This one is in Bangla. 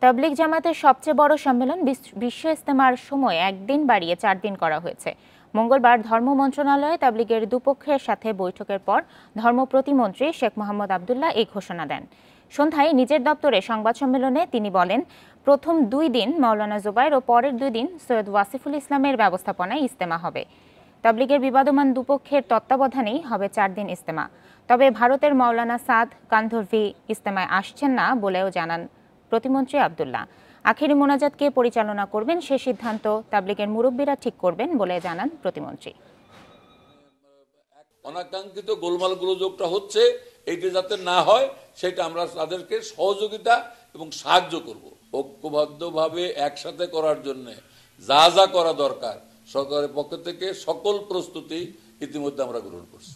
তাবলিগ জামাতের সবচেয়ে বড় সম্মেলন বিশ- বিশ্ব ইস্তেমার সময় একদিন বাড়িয়ে চার দিন করা হয়েছে। মঙ্গলবার ধর্ম মন্ত্রণালয়ে তাবলিগের দুপক্ষের সাথে বৈঠকের পর ধর্ম প্রতিমন্ত্রী শেখ মোহাম্মদ আবদুল্লাহ এই ঘোষণা দেন। সন্ধ্যায় নিজের দপ্তরে সংবাদ সম্মেলনে তিনি বলেন, প্রথম দুই দিন মাওলানা জুবাইর ও পরের দুই দিন সৈয়দ ওয়াসিফুল ইসলামের ব্যবস্থাপনায় ইস্তেমা হবে। তাবলিগের বিবাদমান দুপক্ষের তত্ত্বাবধানেই হবে চার দিন ইস্তেমা। তবে ভারতের মাওলানা সাদ কান্ধরভি ইস্তেমায় আসছেন না বলেও জানান প্রতিমন্ত্রী আবদুল্লাহ। আখেরি মোনাজাতকে পরিচালনা করবেন সে সিদ্ধান্ত তাবলিগের মুরব্বীরা ঠিক করবেন বলে জানান প্রতিমন্ত্রী। অনাকাঙ্ক্ষিত গোলমাল গোলযোগটা হচ্ছে এইটা যাতে না হয়, সেটা আমরা তাদেরকে সহযোগিতা এবং সাহায্য করব। ঐক্যবদ্ধভাবে একসাথে করার জন্য যা যা করা দরকার, সরকারের পক্ষ থেকে সকল প্রস্তুতি ইতিমধ্যে আমরা গ্রহণ করছি।